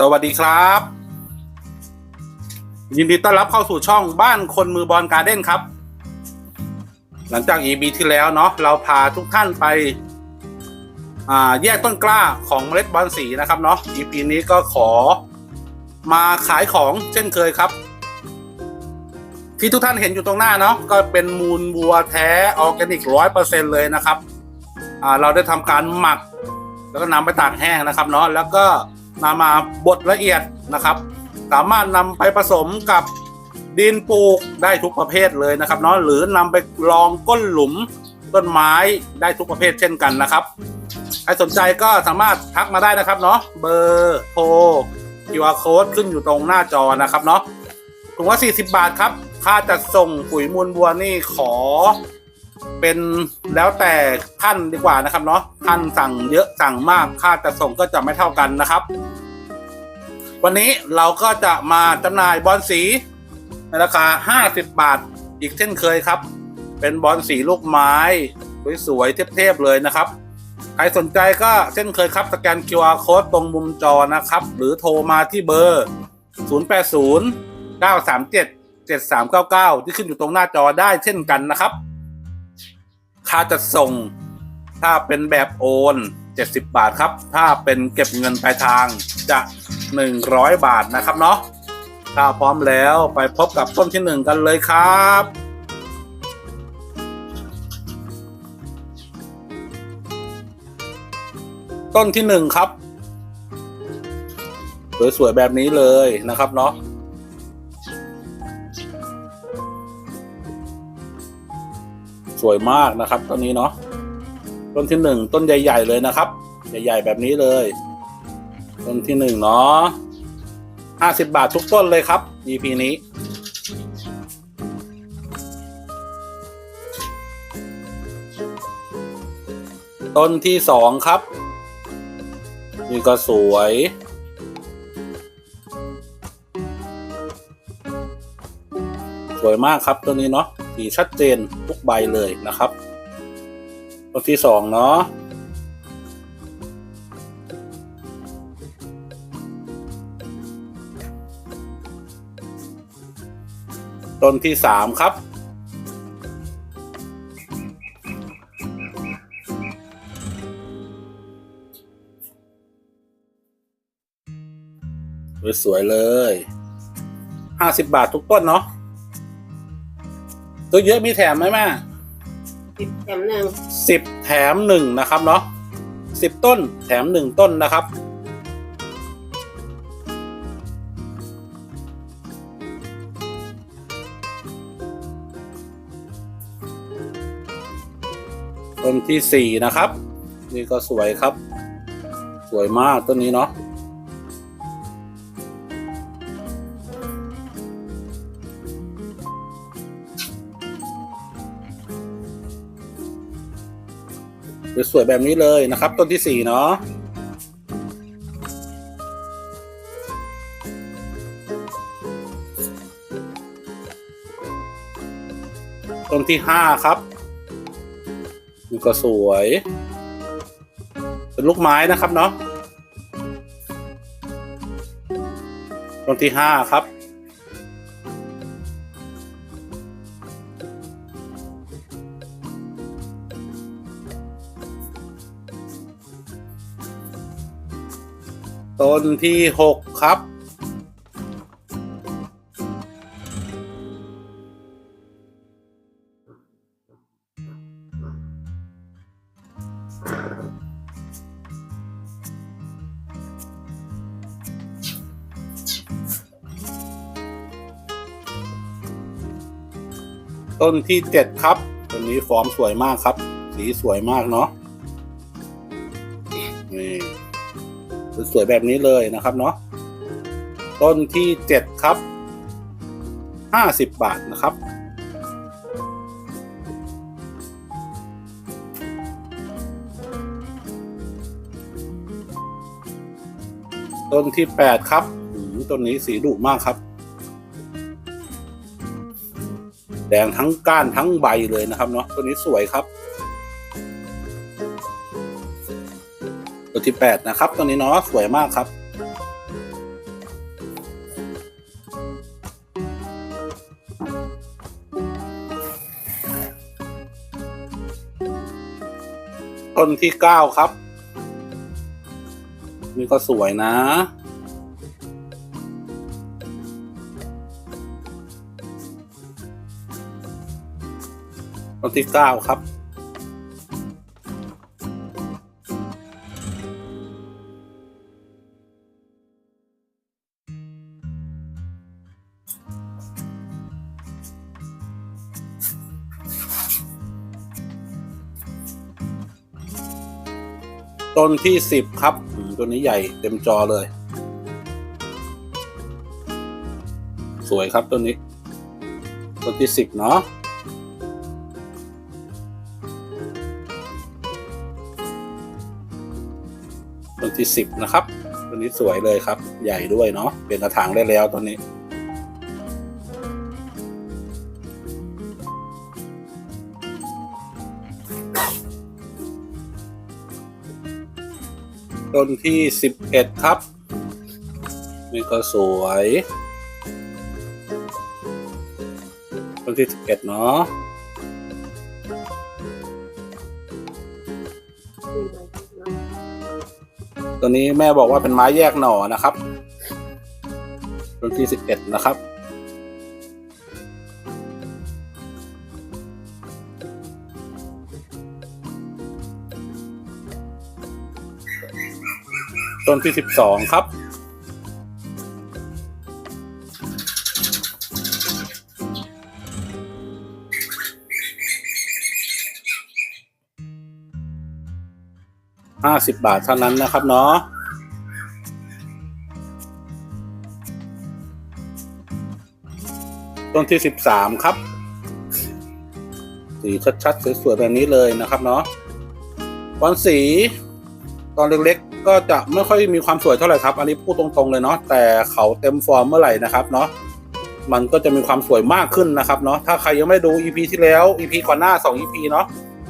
สวัสดีครับ ยินดีต้อนรับเข้าสู่ช่องบ้านคนมือบอลการ์เด้นครับ หลังจาก EP ที่แล้วเนาะเราพาทุกท่านไปแยกต้นกล้าของเมล็ดบอลสีนะครับเนาะ EP นี้ก็ขอมาขายของเช่นเคยครับ ที่ทุกท่านเห็นอยู่ตรงหน้าเนาะก็เป็นมูลวัวแท้ออร์แกนิกร้อยเปอร์เซ็นเลยนะครับเราได้ทำการหมัก แล้วก็นำไปตากแห้งนะครับเนาะแล้วก็ นำมาบดละเอียดนะครับ สามารถนำไปผสมกับดินปลูกได้ทุกประเภทเลยนะครับเนาะหรือนำไปลองก้นหลุมต้นไม้ได้ทุกประเภทเช่นกันนะครับใครสนใจก็สามารถทักมาได้นะครับเนาะเบอร์โทร QR code ขึ้นอยู่ตรงหน้าจอนะครับเนาะถุงละ40 บาทครับ ค่าจัดส่งปุ๋ยมูลบัวนี่ขอ เป็นแล้วแต่ท่านดีกว่านะครับเนาะท่านสั่งเยอะสั่งมากค่าจัดส่งก็จะไม่เท่ากันนะครับ วันนี้เราก็จะมาจำหน่ายบอลสีในราคา 50 บาทอีกเช่นเคยครับ เป็นบอลสีลูกไม้ สวยๆเทพๆเลยนะครับ ใครสนใจก็เช่นเคยครับสแกน QR code ตรงมุมจอนะครับ หรือโทรมาที่เบอร์ 080 937 7399 ที่ขึ้นอยู่ตรงหน้าจอได้เช่นกันนะครับ ค่าจัดส่ง ถ้าเป็นแบบโอน 70 บาทครับ ถ้าเป็นเก็บเงินปลายทางจะ 100 บาทนะครับเนาะถ้าพร้อมแล้วไปพบกับต้นที่หนึ่งกันเลยครับต้นที่หนึ่งครับ สวยๆแบบนี้เลยนะครับเนาะ สวยมากนะครับต้นนี้เนาะต้นที่หนึ่งต้นใหญ่ ๆ เลยนะครับ ใหญ่ ๆ แบบนี้เลย ต้นที่หนึ่งเนาะห้าสิบบาททุกต้นเลยครับ EP นี้ต้นที่สองครับ นี่ก็สวย สวยมากครับต้นนี้เนาะ สีชัดเจนทุกใบเลยนะครับต้นที่สองเนาะต้นที่สามครับสวยๆเลยห้าสิบบาททุกต้นเนาะ ตัวเยอะมีแถมไหมแม่สิบแถมหนึ่งสิบแถมหนึ่งนะครับเนาะสิบต้นแถมหนึ่งต้นนะครับ ต้นที่สี่นะครับ นี่ก็สวยครับ สวยมากต้นนี้เนาะ สวยๆแบบนี้เลยนะครับ ต้นที่สี่เนาะต้นที่ห้าครับนี่ก็สวย เป็นลูกไม้นะครับเนาะต้นที่ห้าครับ นที่หกครับ ต้นที่เจ็ดครับ ต้นนี้ฟอร์มสวยมากครับ สีสวยมากเนาะ วยๆแบบนี้เลยนะครับเนาะต้นที่เจ็ดครับห้าสิบบาทนะครับ ต้นที่แปดครับอืมต้นนี้สีดุมากครับ แดงทั้งก้านทั้งใบเลยนะครับเนาะต้นนี้สวยครับ 78 นะครับ ตัวนี้เนาะสวยมากครับ ต้นที่ 9 ครับ นี่ก็สวยนะต้นที่ 9 ครับ ต้นที่สิบครับ ตัวนี้ใหญ่เต็มจอเลย สวยครับต้นนี้ ต้นที่สิบเนาะต้นที่สิบนะครับต้นนี้สวยเลยครับ ใหญ่ด้วยเนาะเป็นกระถางได้แล้วต้นนี้ ต้นที่สิบเอ็ดครับนี่ก็สวย ต้นที่สิบเอ็ดเนาะตัวนี้แม่บอกว่าเป็นไม้แยกหน่อนะครับ ต้นที่สิบเอ็ดนะครับ ต้นที่สิบสองครับ ห้าสิบบาทเท่านั้นนะครับเนาะต้นที่สิบสามครับ สีชัดๆสวยๆแบบนี้เลยนะครับเนาะบอลสีตอนเล็กๆ ก็จะไม่ค่อยมีความสวยเท่าไหร่ครับ อันนี้พูดตรงๆเลยเนาะแต่เขาเต็มฟอร์มเมื่อไหร่นะครับเนาะมันก็จะมีความสวยมากขึ้นนะครับเนาะถ้าใครยังไม่ดู EP ที่แล้ว EP ก่อนหน้า 2 EP เนาะ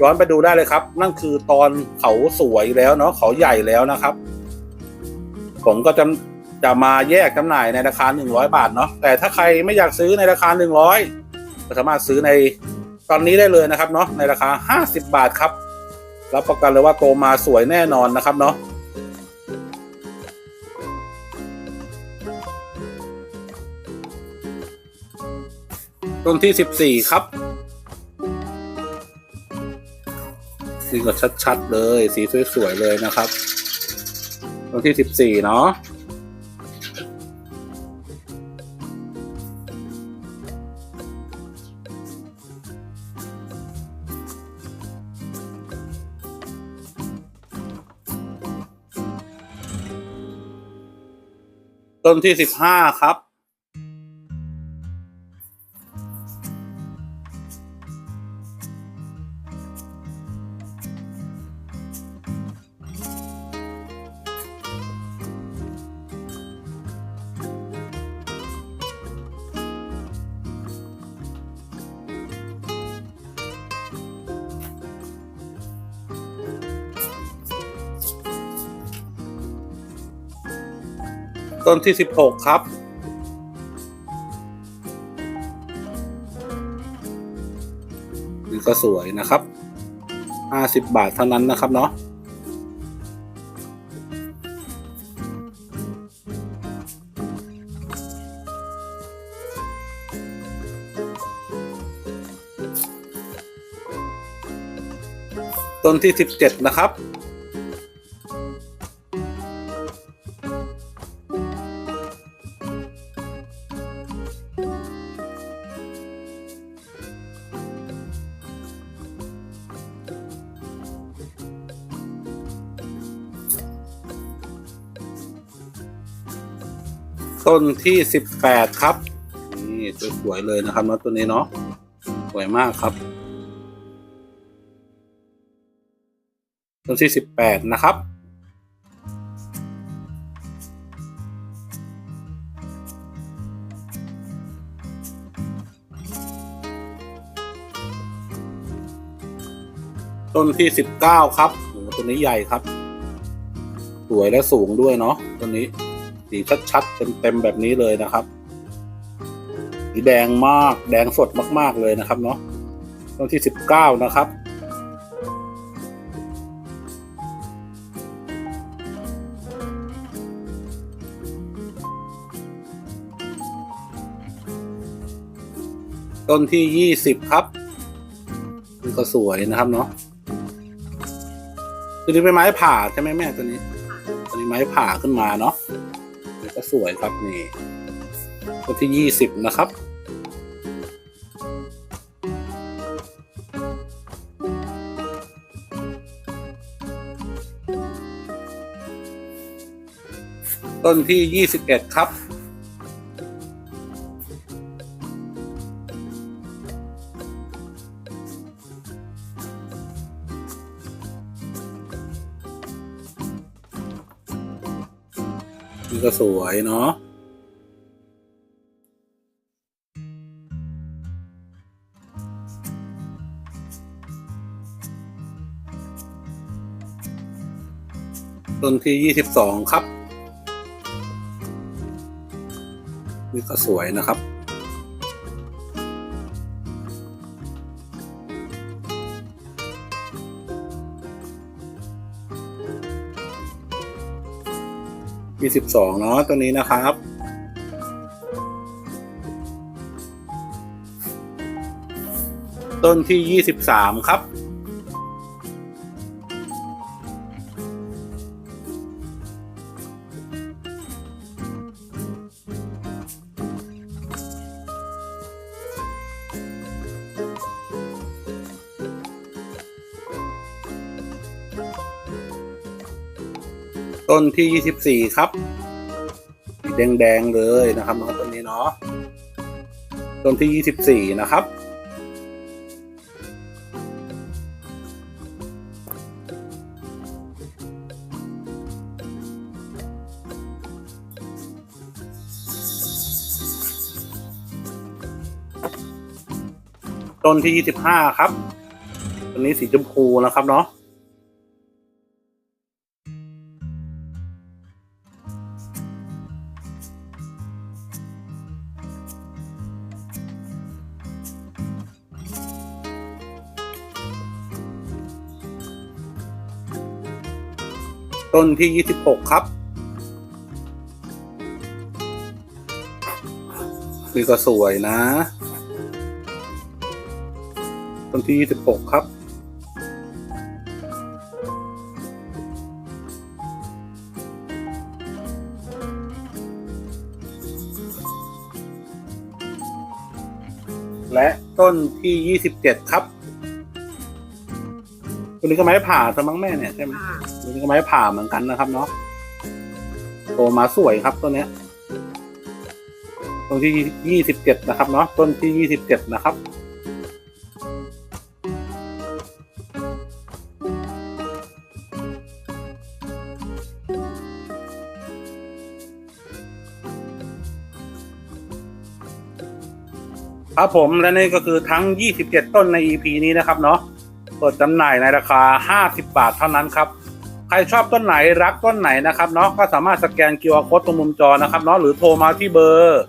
ย้อนไปดูได้เลยครับ นั่นคือตอนเขาสวยแล้วเนาะเขาใหญ่แล้วนะครับ ผมก็จะจะมาแยกจำหน่ายในราคา 100 บาทเนาะแต่ถ้าใครไม่อยากซื้อในราคา 100ก็สามารถซื้อในตอนนี้ได้เลยนะครับเนาะในราคา 50 บาทครับรับประกันเลยว่าโตมาสวยแน่นอนนะครับเนาะ ต้นที่สิบสี่ครับนี่ก็ชัดๆเลย สีสวยๆเลยนะครับต้นที่สิบสี่เนาะต้นที่สิบห้าครับ ต้นที่สิบหกครับ นี่ก็สวยนะครับห้าสิบบาทเท่านั้นนะครับเนาะต้นที่สิบเจ็ดนะครับ ต้นที่สิบแปดครับ นี่สวยๆเลยนะครับนะตัวนี้เนาะสวยมากครับ ต้นที่สิบแปดนะครับต้นที่สิบเก้าครับโอ้โหตัวนี้ใหญ่ครับ สวยและสูงด้วยเนาะตัวนี้ สีชัดๆเต็มๆแบบนี้เลยนะครับสีแดงมากแดงสดมาก ๆเลยนะครับเนาะต้นที่สิบเก้านะครับ ต้นที่ยี่สิบครับมันก็สวยนะครับเนาะตัวนี้เป็นไม้ผ่าใช่ไหมแม่ตัวนี้ตัวนี้ไม้ผ่าขึ้นมาเนาะ สวยครับนี่ต้นที่ยี่สิบนะครับ ต้นที่ยี่สิบเอ็ดครับ ก็สวยเนาะต้นที่ยี่สิบสองครับ นี่ก็สวยนะครับ ยี่สิบสองเนาะตัวนี้นะครับ ต้นที่ยี่สิบสามครับ ต้นที่ยี่สิบสี่ครับแดงแดงๆเลยนะครับน้องต้นนี้เนาะต้นที่ยี่สิบสี่นะครับ ต้นที่ยี่สิบห้าครับ ต้นนี้สีชมพูนะครับเนาะ ต้นที่ยี่สิบหกครับ นี่ก็สวยนะ ต้นที่ยี่สิบหกครับและต้นที่ยี่สิบเจ็ดครับ ตัวนี้ก็ไม้ผ่าสมั้งแม่เนี่ยใช่ไหม นี้ก็ไม้ผ่าเหมือนกันนะครับเนาะโตมาสวยครับต้นนี้ต้นที่ยี่สิบเจ็ดนะครับเนาะต้นที่ยี่สิบเจ็ดนะครับครับผมและนี่ก็คือทั้ง 27 ต้นใน EP นี้นะครับเนาะเปิดจำหน่ายในราคา 50 บาทเท่านั้นครับ ครชอบต้นไหนรักต้นไหนนะครับเนาะก็สามารถสแกน QR Code ตรงมุมจอนะครับเนาะหรือโทรมาที่เบอร์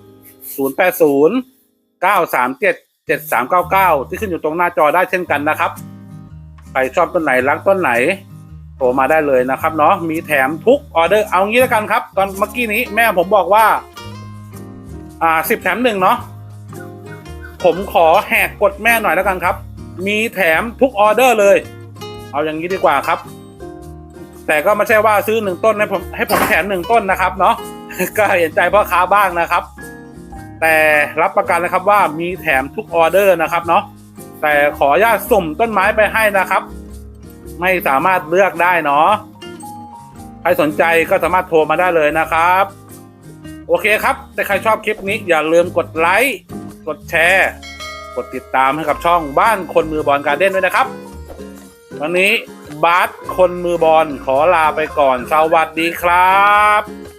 080 937 7399 ที่ขึ้นอยู่ตรงหน้าจอได้เช่นกันนะครับใครชอบต้นไหนรักต้นไหนโทรมาได้เลยนะครับเนาะมีแถมทุกออเดอร์เอางี้แล้วกันครับ ตอนเมื่อกี้นี้แม่ผมบอกว่า อ่าสิบแถมหนึ่งเนาะผมขอแหกกฎแม่หน่อยแล้วกันครับ มีแถมทุกออเดอร์เลย เอาอย่างนี้ดีกว่าครับ แต่ก็ไม่ใช่ว่าซื้อหนึ่งต้นให้ผมให้ผมแถมหนึ่งต้นนะครับเนาะก็เห็นใจพ่อค้าบ้างนะครับ แต่รับประกันนะครับว่ามีแถมทุกออเดอร์นะครับเนาะแต่ขออนุญาตสุ่มต้นไม้ไปให้นะครับ ไม่สามารถเลือกได้เนาะใครสนใจก็สามารถโทรมาได้เลยนะครับ โอเคครับแต่ใครชอบคลิปนี้อย่าลืมกดไลค์กดแชร์ กดติดตามให้กับช่องบ้านคนมือบอลการ์เด้นด้วยนะครับ วันนี้ บาสคนมือบอลขอลาไปก่อน สวัสดีครับ